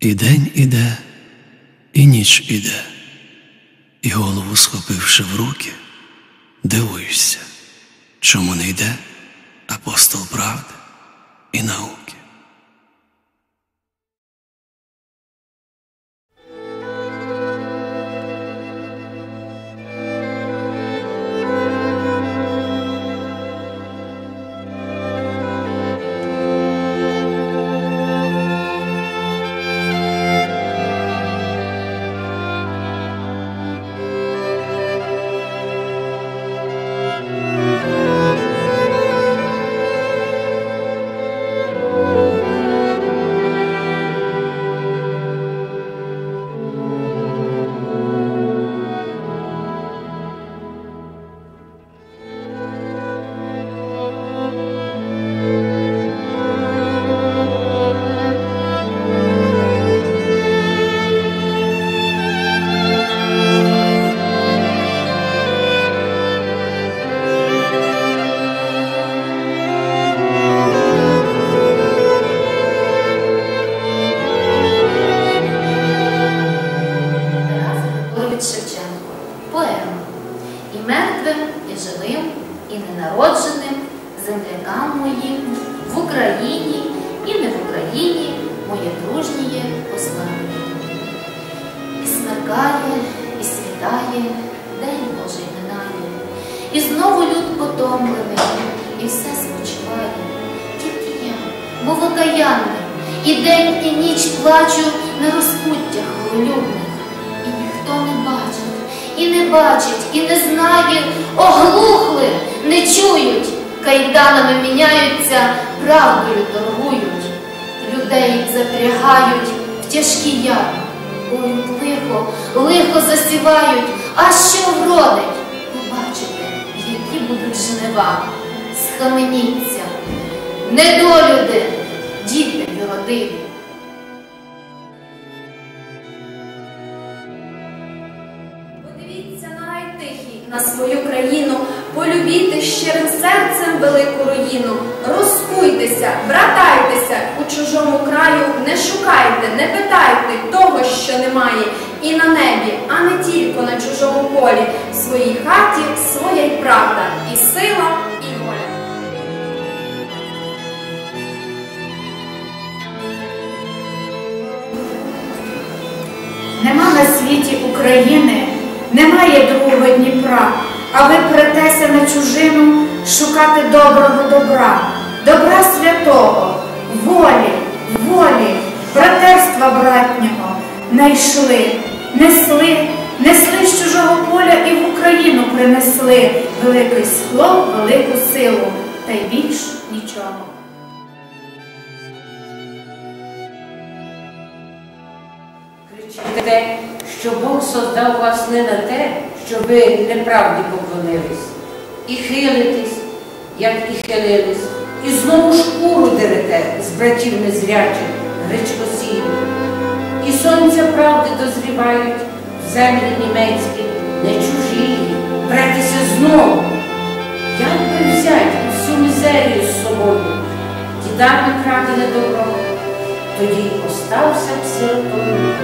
І день іде, і ніч іде, і голову схопивши в руки, дивуюся, чому не йде апостол правди і науки. І знову люд потомлений, і все спочиває. Тільки я, мов окаянний, і день, і ніч плачу на розпуттях гололюбних, і ніхто не бачить, і не бачить, і не знає, оглухли, не чують, кайданами міняються, правдою торгують, людей запрягають в тяжкі ями, Поють лихо, лихо засівають, а що вродить? Будуть жнива, схаменіться, недолюди, діти юродиві. Подивіться на на свою країну, полюбіте щирим серцем велику руїну. Розкуйтеся, братайтеся у чужому краю, не шукайте, не питайте того, що немає, і на небі, а не тільки на чужому полі. В своїй хаті своя й правда, і сила, і воля. Нема на світі України, немає другого Дніпра, а ви претеся на чужину шукати доброго добра, добра святого, волі, волі, братерства братнього, найшли, несли, несли з чужого поля і в Україну принесли великий скло, велику силу, та й більш нічого. Кричите, що Бог создав вас не на те, щоб ви неправді поклонились. І хилитесь, як і хилились, і знову шкуру дерете з братів незрячих, гречкосійних. І сонця правди дозрівають в землі німецькі, не чужі, братися знову. Як би взять всю мізерію з собою, дідами крадене добро, тоді й остався б сиротою.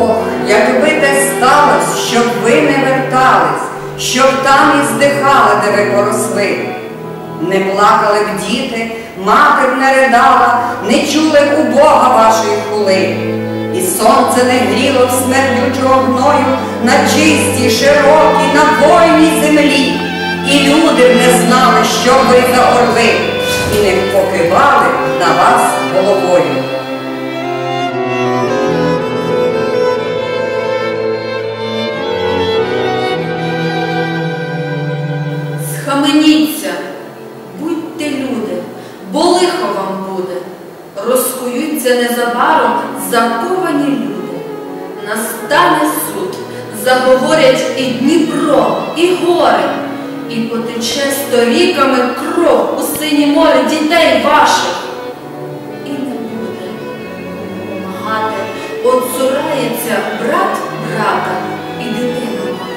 Ох, якби те сталося, щоб ви не вертались, щоб там і здихали, де ви поросли. Не плакали б діти, мати б не ридала, не чули б у Бога вашої хули. І сонце не гріло б смердючого гною на чистій, широкій, на вольній землі. І люди б не знали, що ви за орли, і не покивали на вас головою. Схаменіться, будьте люди, бо лихо вам буде. Розкуються незабаром заковані люди. Настане суд, заговорять і Дніпро, і гори, і потече сторіками кров у синє море дітей ваших. І не буде помагати, отцурається брат брата і дитина мати.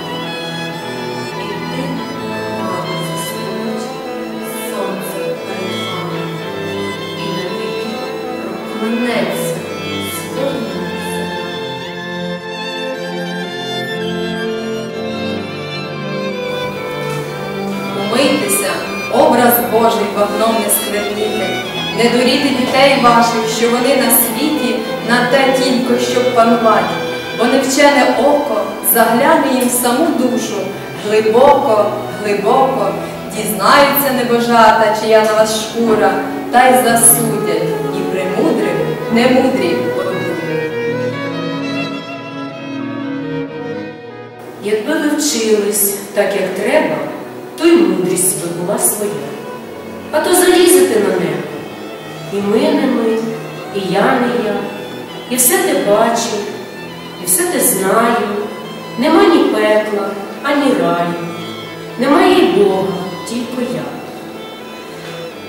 Не дуріти дітей ваших, що вони на світі на те тільки, щоб панувати, бо невчене око загляне їм в саму душу, глибоко, глибоко, дізнаються небожата, чия на вас шкура, та й засудять, і премудрих, немудрі годують. Якби ви вчились так, як треба, то й мудрість би була своя. А то залізете на небо. І ми не ми, і я не я, і все те бачу, і все те знаю. Нема ні пекла, ані раю, немає й Бога, тільки я.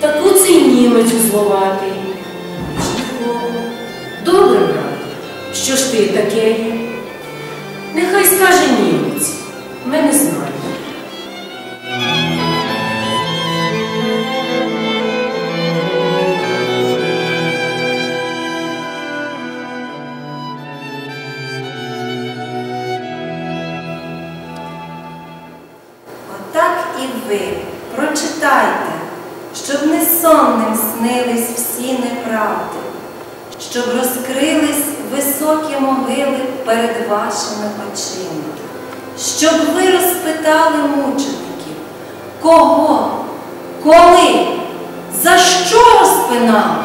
Таку цей німець нікого. Добре, брат, що ж ти таке є? Коли, за що розпинав?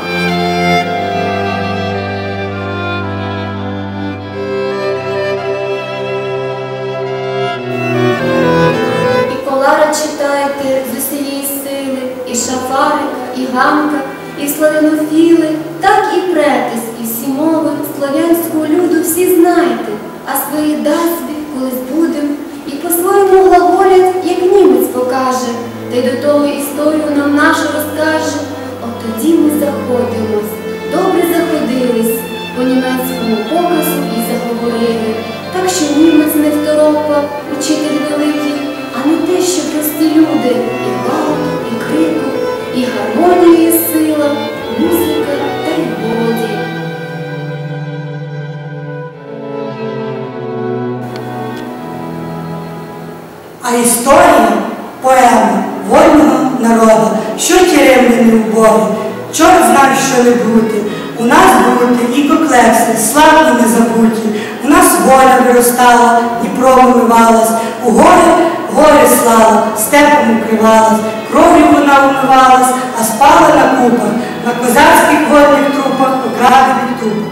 У нас бути і комплекси, славні не забуті. У нас воля виростала, Дніпро вимивалась, у гори гори слава, степом укривалась, кров'ю вона умивалась, а спала на купах, на козацьких водних трупах, украдених тупах.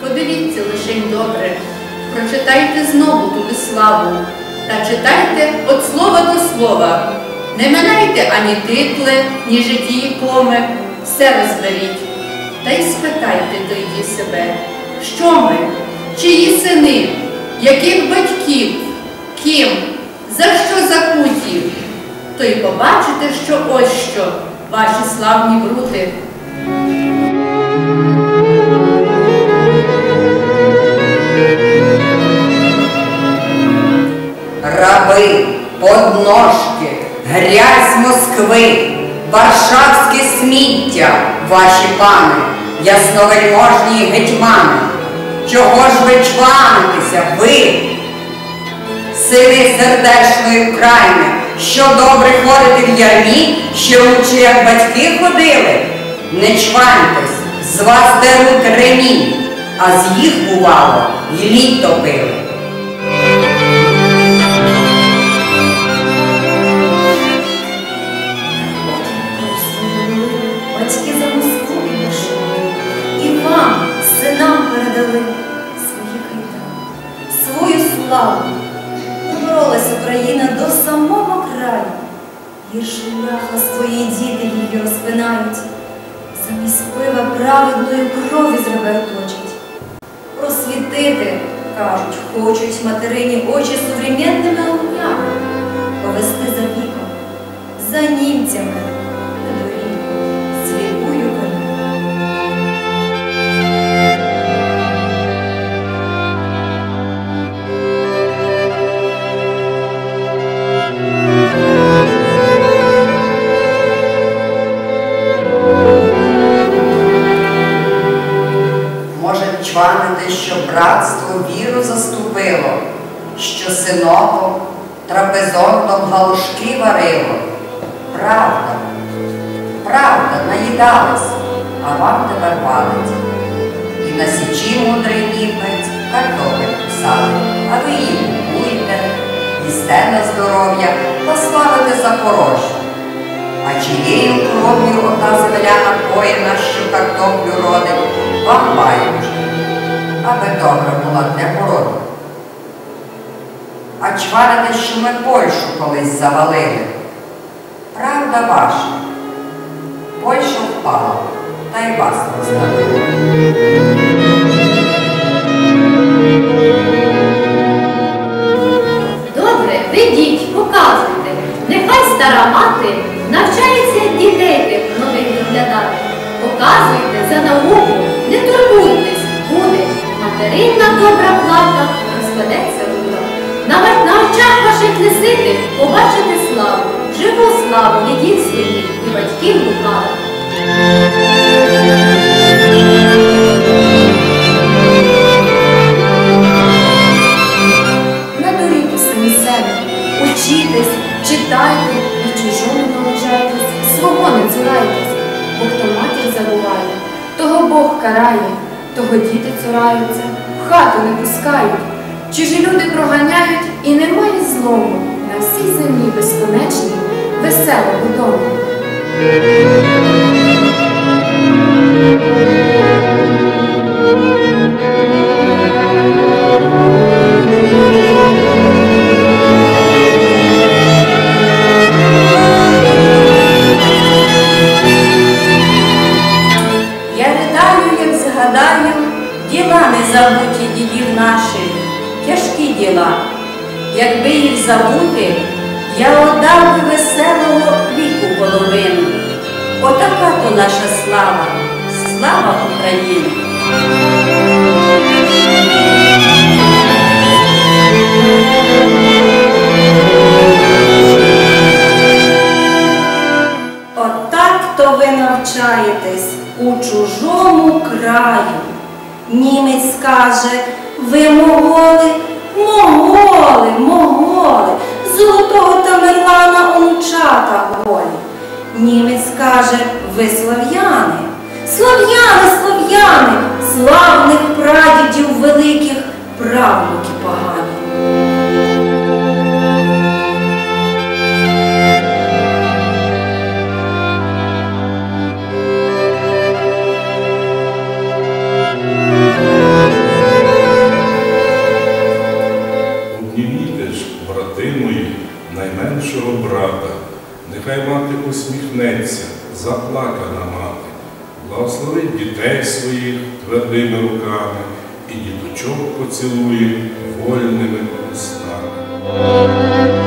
Подивіться лишень добре, прочитайте знову ту славу, та читайте від слова до слова. Не минайте ані титли, ні житії коми, все розберіть. Та й спитайте тоді себе, що ми, чиї сини, яких батьків, ким, за що закуті, то й побачите, що ось що, ваші славні брути. Раби, подножки, грязь Москви, Варшавське сміття, ваші пани, ясновельможні гетьмани. Чого ж ви чванитеся, ви, сини сердечної України, що добре ходите в ярмі, що лучше, як батьки ходили? Не чваньтесь, з вас деруть ремінь, а з їх, бувало, й лід топили. Славу. Боролась Україна до самого краю. Гірше ляха свої діти її розпинають, замість пива праведною крові зреберточать. Просвітити, кажуть, хочуть материні очі сувременними огнями, повести за віком, за німцями братство віру заступило, що синоком, трапезондом галушки варило. Правда, правда, наїдались, а вам тепер валить. І на січі мудрий німець картопель посадить, а ви її купуєте, їсте на здоров'я та славите Запорожжя. А чиєю кров'ю ота земля напоєна, що картоплю родить, вам байдуже, аби добра була для породу. А чварите, що ми Польщу колись завалили. Правда ваша. Польща впала, та й вас роздавила. Ведіть, показуйте. Нехай стара мати навчається дітей тих нових доглядати. Показуйте за науку, чужі люди проганяють і немає злому на всій землі безконечній, веселому дому. Я отдав веселого віку половину. Отака то наша слава, слава України. Отак то ви навчаєтесь у чужому краю. Німець каже, ви моголи, моголи, моголи, золотого Тамерлана онучата голі. Німець каже, ви слав'яни, слав'яни, слав'яни, славних прадідів великих, правнуки погані. Брата, нехай мати усміхнеться, заплакана мати, благословить дітей своїх твердими руками і діточок поцілує вольними устами.